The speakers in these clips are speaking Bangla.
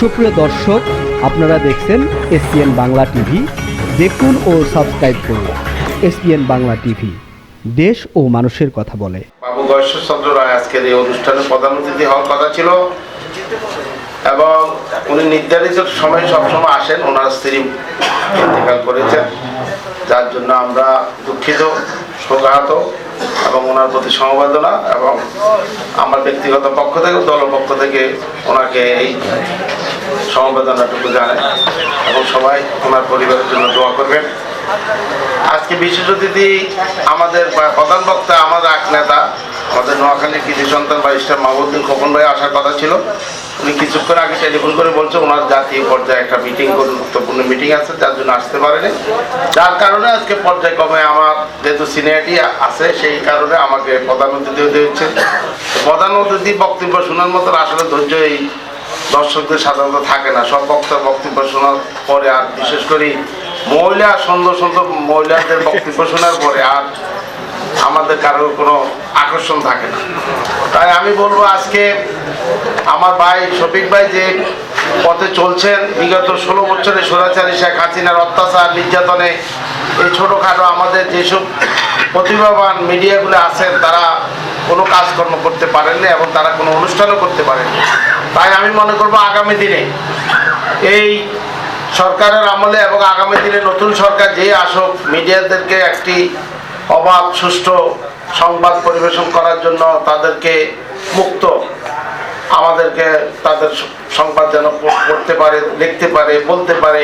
সুপ্রিয় দর্শক, আপনারা দেখছেন এসপিএন বাংলা টিভি। দেখুন ও সাবস্ক্রাইব করুন এসপিএন বাংলা টিভি। দেশ ও মানুষের কথা বলে। বাবু গয়েশ্বরচন্দ্র রায় আজকের এই অনুষ্ঠানে প্রধান অতিথি হওয়ার কথা ছিল এবং উনি নির্ধারিত সময় সবসময় আসেন, ওনার স্ত্রী ইন্তেকাল করেছেন। যার জন্য আমরা দুঃখিত, শোকাহত এবং ওনার প্রতি সমবেদনা এবং আমার ব্যক্তিগত পক্ষ থেকে দল পক্ষ থেকে ওনাকে এই সমবেদনাটুকু জানাই এবং সবাই ওনার পরিবারের জন্য দোয়া করবেন। আজকে বিশেষ অতিথি আমাদের প্রধান বক্তা আমাদের এক নেতা, আমাদের নোয়াখালীর কৃষি সন্তান ব্যারিস্টার মাহবুদ্দিন খোকন ভাই আসার কথা ছিল। উনি কিছুক্ষণ আগে টেলিফোন করে বলছে ওনার জাতীয় পর্যায়ে একটা মিটিং গুরুত্বপূর্ণ মিটিং আছে, যার জন্য আসতে পারেনি। যার কারণে আজকে পর্যায়ক্রমে আমার যেহেতু সিনিয়রিটি আছে, সেই কারণে আমাকে প্রধান অতিথি হতে হচ্ছে। প্রধান অতিথি বক্তব্য শোনার মতো আসলে ধৈর্য এই দর্শকদের সাধারণত থাকে না। সব বক্তার বক্তব্য শোনার পরে আর বিশেষ করে মহিলা সুন্দর সুন্দর মহিলাদের বক্তব্য শোনার পরে আর আমাদের কারোর কোনো আকর্ষণ থাকে না। তাই আমি বলব আজকে আমার ভাই শফিক ভাই যে পথে চলছেন, বিগত ষোলো বছরে সরাচারী শেখ হাসিনার অত্যাচার, নির্যাতনে এই ছোটোখাটো আমাদের যেসব প্রতিভাবান মিডিয়াগুলো আছেন, তারা কোনো কাজকর্ম করতে পারেননি এবং তারা কোনো অনুষ্ঠানও করতে পারেননি। তাই আমি মনে করব আগামী দিনে এই সরকারের আমলে এবং আগামী দিনে নতুন সরকার যে আসুক মিডিয়াদেরকে একটি অবাধ সুষ্ঠু সংবাদ পরিবেশন করার জন্য তাদেরকে মুক্ত আমাদেরকে তাদের সংবাদ যেন পড়তে পারে লিখতে পারে বলতে পারে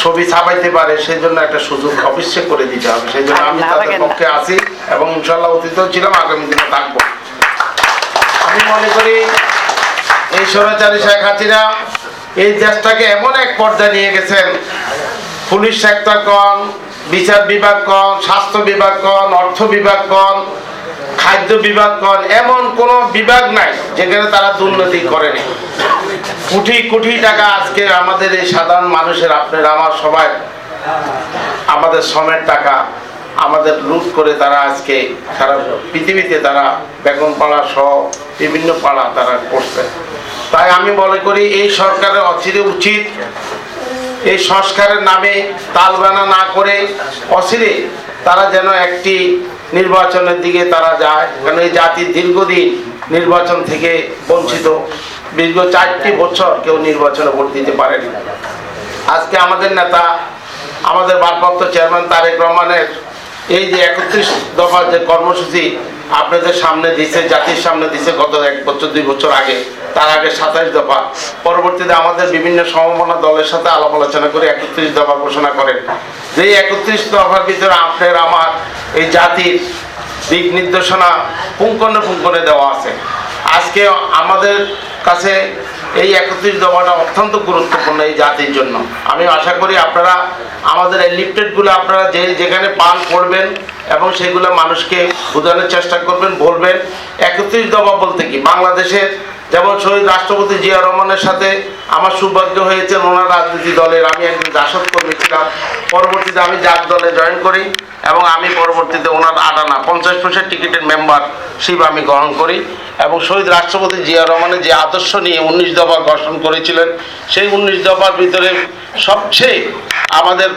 ছবি ছাপাইতে পারে সেই জন্য একটা সুযোগ অবশ্যই করে দিতে হবে। সেই জন্য আমি তাদের পক্ষে আছি এবং ইনশাল্লাহ অতীতেও ছিলাম আগামী দিনে থাকব। আমি মনে করি এই স্বৈরাচারী শেখ হাসিনা এই দেশটাকে এমন এক পর্যায়ে নিয়ে গেছেন। পুলিশ সেক্টর কন বিচার বিভাগ কন স্বাস্থ্য বিভাগ কন অর্থ বিভাগ কন খাদ্য বিভাগ কন এমন কোনো বিভাগ নাই যেখানে তারা দুর্নীতি করেনি। কোটি কোটি টাকা আজকে আমাদের এই সাধারণ মানুষের, আপনার, আমার, সবাই, আমাদের শ্রমের টাকা আমাদের লুট করে তারা আজকে সারা পৃথিবীতে তারা বেগম পাড়া সহ বিভিন্ন পাড়া তারা করছে। তাই আমি মনে করি এই সরকারের অচিরে উচিত এই সংস্কারের নামে তালবানা না করে অচিরে তারা যেন একটি নির্বাচনের দিকে তারা যায়। কারণ এই জাতি দীর্ঘদিন নির্বাচন থেকে বঞ্চিত। দীর্ঘ চারটি বছর কেউ নির্বাচনে ভোট দিতে পারেনি। আজকে আমাদের নেতা, আমাদের ভারপ্রাপ্ত চেয়ারম্যান তারেক রহমানের এই যে একত্রিশ দফার যে কর্মসূচি আপনাদের সামনে দিছে, জাতির সামনে দিছে গত এক বছর, দুই বছর আগে, তার আগে সাতাইশ দফা। পরবর্তীতে আমাদের বিভিন্ন সমমনা দলের সাথে আলাপ আলোচনা করে একত্রিশ দফা ঘোষণা করেন। যে একত্রিশ দফার ভিতরে আপনার, আমার এই জাতির দিক নির্দেশনা পুঙ্কনে পুঙ্কনে দেওয়া আছে। আজকে আমাদের কাছে এই একত্রিশ দফাটা অত্যন্ত গুরুত্বপূর্ণ এই জাতির জন্য। আমি আশা করি আপনারা আমাদের এই লিফটেডগুলো আপনারা যে যেখানে পান করবেন এবং সেগুলো মানুষকে বোঝানোর চেষ্টা করবেন, বলবেন। একত্রিশ দফা বলতে কি? বাংলাদেশের যেমন শহীদ রাষ্ট্রপতি জিয়া রহমানের সাথে আমার সৌভাগ্য হয়েছে, ওনার রাজনীতি দলের আমি একজন জাসদ কর্মী ছিলাম। পরবর্তীতে আমি জাত দলে জয়েন করি এবং আমি পরবর্তীতে ওনার আটানা পঞ্চাশ পয়সা টিকিটের মেম্বারশিপ আমি গ্রহণ করি এবং শহীদ রাষ্ট্রপতি জিয়া রহমানের যে আদর্শ নিয়ে উনিশ দফা গঠন করেছিলেন, সেই উনিশ দফার ভিতরে সবচেয়ে আমাদের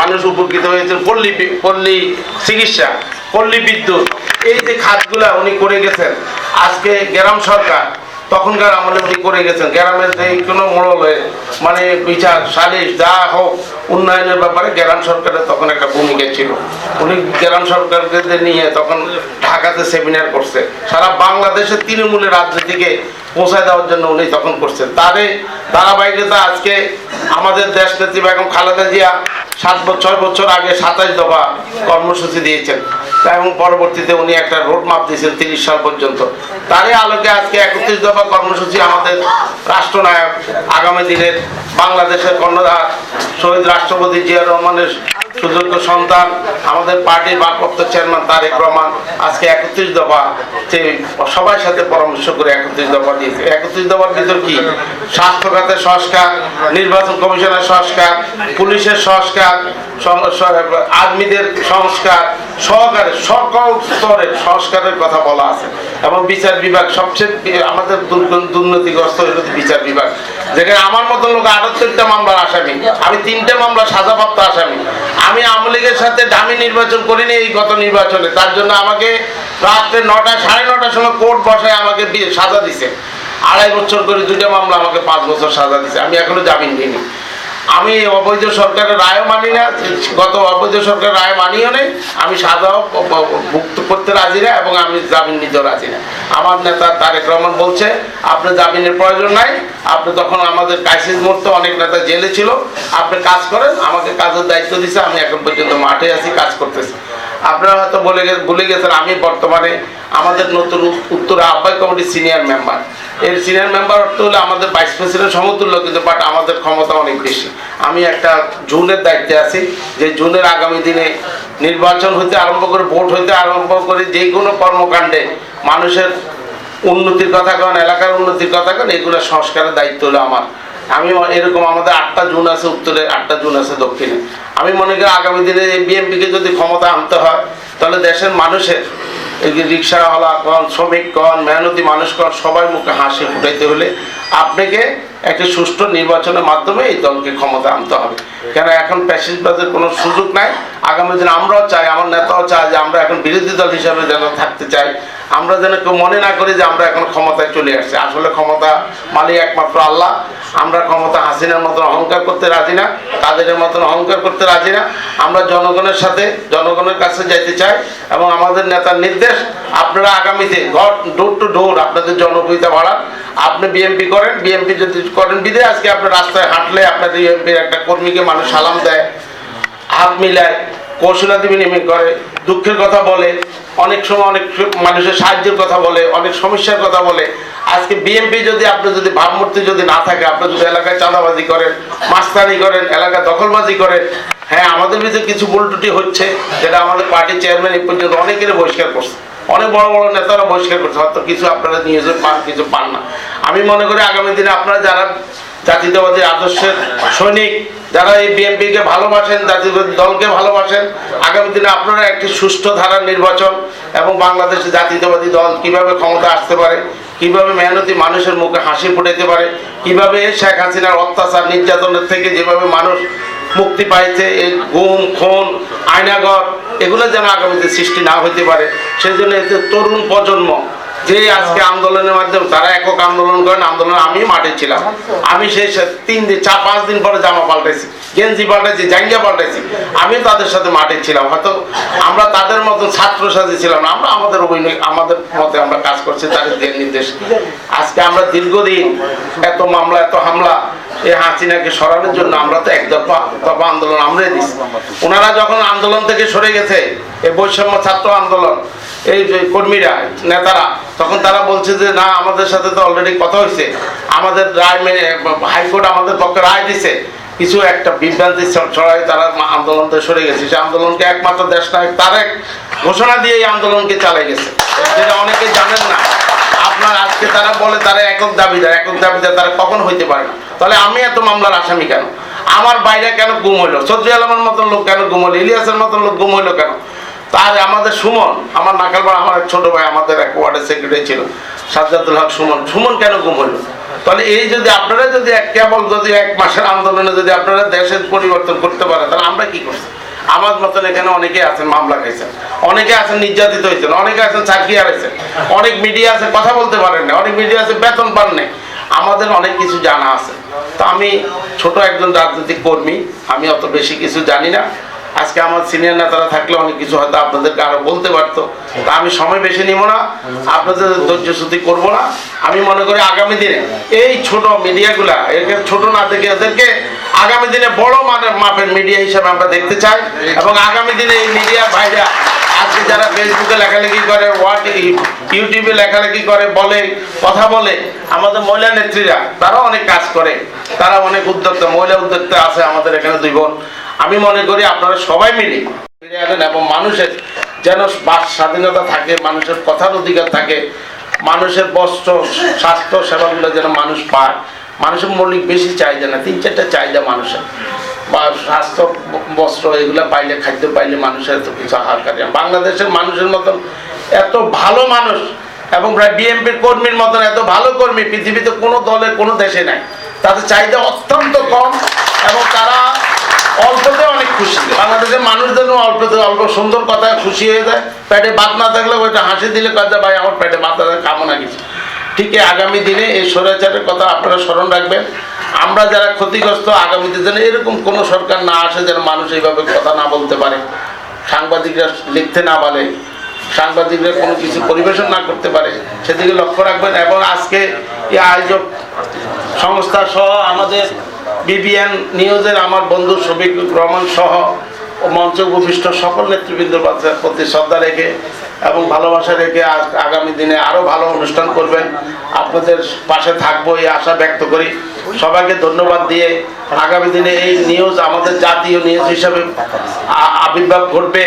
মানুষ উপকৃত হয়েছে পল্লী পল্লী চিকিৎসা, পল্লী বিদ্যুৎ। এই যে খাতগুলা উনি করে গেছেন, আজকে গ্রাম সরকার তখনকার আমলে উনি করে গেছেন, গ্রামের যে কোনো মোড়লে মানে বিচার, সালিশ, যা হোক, উন্নয়নের ব্যাপারে গ্রাম সরকারের তখন একটা ভূমিকা ছিল। উনি গ্রাম সরকারকে নিয়ে তখন ঢাকাতে সেমিনার করছে। সারা বাংলাদেশের তৃণমূলের রাজনীতিকে পৌঁছায় দেওয়ার জন্য উনি তখন করছেন। তারে ধারাবাহিকতা আজকে আমাদের দেশ নেত্রী বেগম খালেদা জিয়া সাত বছর, ছয় বছর আগে সাতাশ দফা কর্মসূচি দিয়েছেন। এবং পরবর্তীতে উনি একটা রোড মাপ দিয়েছেন তিরিশ সাল পর্যন্ত। তারই আলোকে আজকে একত্রিশ দফা কর্মসূচি আমাদের রাষ্ট্রনায়ক আগামী দিনের বাংলাদেশের কর্ণধার শহীদ রাষ্ট্রপতি জিয়া রহমানের সুযোগ্য সন্তান, আমাদের পার্টির ভারপ্রাপ্ত চেয়ারম্যান তারেক রহমান আজকে একত্রিশ দফা যে সবার সাথে পরামর্শ করে একত্রিশ দফা দিয়েছে। একত্রিশ দফার ভিতর কি? স্বাস্থ্য খাতের সংস্কার, নির্বাচন কমিশনের সংস্কার, পুলিশের সংস্কার আর্মিদের সংস্কার সহকারে, সকল স্তরের সংস্কারের কথা বলা আছে। এবং বিচার বিভাগ সবচেয়ে আমাদের দুর্নীতিগ্রস্ত হলো বিচার বিভাগ। যেখানে আমার মতো লোক আটাত্তরটা মামলার আসামি। আমি তিনটে মামলা সাজাপ্রাপ্ত আসামি। আমি আওয়ামী লীগের সাথে দামি নির্বাচন করিনি এই গত নির্বাচনে। তার জন্য আমাকে রাত্রে নটা, সাড়ে নটার সময় কোর্ট বসায় আমাকে সাজা দিছে। আড়াই বছর করে দুইটা মামলা আমাকে পাঁচ বছর সাজা দিছে। আমি এখনও জামিন নিইনি। আমি অবৈধ সরকারের রায় মানি না, গত অবৈধ সরকারের রায় মানিও নেই, আমি সাজাও মুক্ত করতে রাজি না এবং আমি জামিন নিতেও রাজি না। আমার নেতা তারেক রহমান বলছে, আপনার জামিনের প্রয়োজন নাই, আপনি তখন আমাদের ক্রাইসিস মুহূর্তে অনেক নেতা জেলে ছিল, আপনি কাজ করেন, আমাকে কাজের দায়িত্ব দিছে, আমি এখন পর্যন্ত মাঠে আছি, কাজ করতেছি। আপনারা হয়তো বলে গে- ভুলে গেছেন, আমি বর্তমানে আমাদের নতুন উত- উত্তরা আহ্বায়ক কমিটির সিনিয়র মেম্বার এর সিনিয়র মেম্বার অর্থ হলে আমাদের ভাইস প্রেসিডেন্ট সমতুল্য কিন্তু বাট আমাদের ক্ষমতা অনেক বেশি। আমি একটা জুনের দায়িত্বে আছি। যে জুনের আগামী দিনে নির্বাচন হইতে আরম্ভ করে, ভোট হইতে আরম্ভ করে যে কোনো কর্মকাণ্ডে মানুষের উন্নতির কথা কন, এলাকার উন্নতির কথা কন, এগুলো সংস্কারের দায়িত্ব হলো আমার। আমি এরকম আমাদের আটটা জুন আছে, উত্তরে আটটা জুন আছে দক্ষিণে। আমি মনে করি আগামী দিনে বিএনপিকে যদি ক্ষমতা আনতে হয়, তাহলে দেশের মানুষের এই যে রিক্সাওয়ালা কন শ্রমিক কন মেহনতি মানুষ কন সবাই মুখে হাসি ফুটাইতে হলে আপনাকে একটি সুষ্ঠু নির্বাচনের মাধ্যমে এই দলকে ক্ষমতা আনতে হবে। কেন এখন প্যাসিসবাদের কোনো সুযোগ নাই? আগামী দিনে আমরাও চাই, আমার নেতাও চায় যে আমরা এখন বিরোধী দল হিসাবে যেন থাকতে চাই। আমরা যেন কেউ মনে না করি যে আমরা এখন ক্ষমতায় চলে আসছি। আসলে ক্ষমতা মালিক একমাত্র আল্লাহ। আমরা ক্ষমতা হাসিনার মতন অহংকার করতে রাজি না তাদের মতন অহংকার করতে রাজি না। আমরা জনগণের সাথে, জনগণের কাছে যাইতে চাই এবং আমাদের নেতার নির্দেশ, আপনারা আগামীতে ঘর ডোর টু ডোর আপনাদের জনপ্রিয়তা বাড়ান। আপনি বিএমপি করেন বিএমপি যদি করেন বিদে আজকে আপনার রাস্তায় হাঁটলে আপনার বিএমপির একটা কর্মীকে মানুষ সালাম দেয়, হাত মিলায়। কৌশলাদি বিনিময় করে, দুঃখের কথা বলে, অনেক সময় অনেক মানুষের সাহায্যের কথা বলে, অনেক সমস্যার কথা বলে। আজকে বিএনপি যদি আপনি যদি ভাবমূর্তি যদি না থাকে, আপনি যদি এলাকায় চাঁদাবাজি করেন, মাস্তানি করেন, এলাকায় দখলবাজি করেন হ্যাঁ আমাদের ভিতরে কিছু ভুল ত্রুটি হচ্ছে, যেটা আমাদের পার্টির চেয়ারম্যান এই পর্যন্ত অনেকেরই বহিষ্কার করছে। অনেক বড় বড় নেতারা বহিষ্কার করছে, হয়তো কিছু আপনারা নিউজে পান, কিছু পান না। আমি মনে করি আগামী দিনে আপনারা যারা জাতীয়তাবাদী আদর্শের সৈনিক যারা এই বিএনপিকে ভালোবাসেন, জাতীয়তাবাদী দলকে ভালোবাসেন, আগামী দিনে আপনারা একটি সুষ্ঠু ধারার নির্বাচন এবং বাংলাদেশের জাতীয়তাবাদী দল কীভাবে ক্ষমতা আসতে পারে, কীভাবে মেহনতি মানুষের মুখে হাসি ফুটাইতে পারে, কীভাবে শেখ হাসিনার অত্যাচার নির্যাতনের থেকে যেভাবে মানুষ মুক্তি পাইছে, এই গুম, খুন আয়নাগর এগুলো যেন আগামীতে সৃষ্টি না হইতে পারে সেই জন্য এতে তরুণ প্রজন্ম যে আজকে আন্দোলনের মাধ্যমে তারা একক আন্দোলন করেন, আন্দোলন আমি মাঠে ছিলাম। আমি সেই তিন দিন, চার, পাঁচ দিন পরে জামা পাল্টাইছি, গেঞ্জি পাল্টাইছি, জাঙ্গিয়া পাল্টাইছি। আমি তাদের সাথে মাঠে ছিলাম। হয়তো আমরা তাদের মতো ছাত্র সাথে ছিলাম না, আমরা আমাদের অভিনয়, আমাদের মতে আমরা কাজ করছি তাদের দিক নির্দেশ। আজকে আমরা দীর্ঘদিন এত মামলা, এত হামলা এই হাসিনাকে সরানোর জন্য আমরা তো এক দফা দফা আন্দোলন আমরাই দিচ্ছি ওনারা যখন আন্দোলন থেকে সরে গেছে এই বৈষম্য ছাত্র আন্দোলন এই যে কর্মীরা, নেতারা, তখন তারা বলছে যে, না, আমাদের সাথে তো অলরেডি কথা হয়েছে আমাদের রায় মেনে, হাইকোর্ট আমাদের পক্ষে রায় দিছে। কিছু একটা বিভ্রান্তি ছড়ায় তারা আন্দোলন থেকে সরে গেছে। সে আন্দোলনকে একমাত্র দেশ নায়ক তারেক ঘোষণা দিয়ে এই আন্দোলনকে চালাই গেছে। যেটা অনেকে জানেন না। আপনার আজকে তারা বলে তারা একক দাবিদার একক দাবিদার তারা কখন হইতে পারে না। তাহলে আমি এত মামলার আসামি কেন? আমার বাইরে কেন গুম হইল? সজ্জু আলমের মতন লোক কেন গুম হইল? ইলিয়াসের মতন লোক গুম হইল কেন? তার আমাদের সুমন, আমার নাকালপাড়া আমার এক ছোট ভাই, আমাদের এক ওয়ার্ডের সেক্রেটারি ছিল, সাজ্জাদুল হক সুমন। সুমন কেন গুম হইল তাহলে এই যদি আপনারা যদি এক কেবল যদি এক মাসের আন্দোলনে যদি আপনারা দেশের পরিবর্তন করতে পারেন, তাহলে আমরা কি করছি? আমার মতন এখানে অনেকে আছেন, মামলা খাইছেন। অনেকে আছেন, নির্যাতিত হয়েছেন অনেকে আছেন, চাকরি হারাইছেন। অনেক মিডিয়া আছে, কথা বলতে পারেন না। অনেক মিডিয়া আছে, বেতন পান নাই। আমাদের অনেক কিছু জানা আছে। তো আমি ছোট একজন রাজনৈতিক কর্মী, আমি অত বেশি কিছু জানি না। আজকে আমার সিনিয়র নেতারা থাকলে অনেক কিছু হয়তো আপনাদেরকে আরও বলতে পারতো। তা আমি সময় বেশি নিব না, আপনাদের ধৈর্য শ্রুতি করব না। আমি মনে করি আগামী দিনে এই ছোট মিডিয়াগুলা, একে ছোট না দেখে এদেরকে আগামী দিনে বড় মানের মাপের মিডিয়া হিসাবে আমরা দেখতে চাই। এবং আগামী দিনে এই মিডিয়া ভাইরা আজকে যারা ফেসবুকে লেখালেখি করে হোয়াট ইউটিউবে লেখালেখি করে, বলে, কথা বলে, আমাদের মহিলা নেত্রীরা তারা অনেক কাজ করে। তারা অনেক উদ্যোক্তা, মহিলা উদ্যোক্তা আছে আমাদের এখানে দুই বোন। আমি মনে করি আপনারা সবাই মিলে ফিরে আনেন এবং মানুষের যেন বাস স্বাধীনতা থাকে, মানুষের কথার অধিকার থাকে, মানুষের বস্ত্র, স্বাস্থ্য, সেবাগুলো যেন মানুষ পায়। মানুষের মৌলিক বেশি চাহিদা না, তিন চারটা চাহিদা মানুষের। বা স্বাস্থ্য, বস্ত্র, এগুলো পাইলে, খাদ্য পাইলে মানুষের এত কিছু হাহাকার নেই। বাংলাদেশের মানুষের মতন এত ভালো মানুষ এবং প্রায় বিএনপির কর্মীর মতন এত ভালো কর্মী পৃথিবীতে কোনো দলের, কোনো দেশে নাই। তাদের চাহিদা অত্যন্ত কম এবং তারা অল্পতে অনেক খুশি। বাংলাদেশের মানুষদের অল্পতে অল্প সুন্দর কথায় খুশি হয়ে যায়। পেটে ভাত না থাকলে ওইটা হাসি দিলে কথা ভাই, আমার পেটে না কিছু। ঠিক আগামী দিনে এই স্বৈরাচারের কথা আপনারা স্মরণ রাখবেন। আমরা যারা ক্ষতিগ্রস্ত আগামীতে যেন এরকম কোনো সরকার না আসে যেন মানুষ এইভাবে কথা না বলতে পারে। সাংবাদিকরা লিখতে না পারে সাংবাদিকরা কোনো কিছু পরিবেশন না করতে পারে। সেদিকে লক্ষ্য রাখবেন এবং আজকে এই আয়োজক সংস্থা সহ আমাদের বিবিএন নিউজের আমার বন্ধু শফিকুর রহমান সহ মঞ্চ উপবিষ্ট সকল নেতৃবৃন্দের প্রতি শ্রদ্ধা রেখে এবং ভালোবাসা রেখে আগামী দিনে আরও ভালো অনুষ্ঠান করবেন। আপনাদের পাশে থাকব এই আশা ব্যক্ত করি। সবাইকে ধন্যবাদ দিয়ে আগামী দিনে এই নিউজ আমাদের জাতীয় নিউজ হিসাবে আবির্ভাব ঘটবে।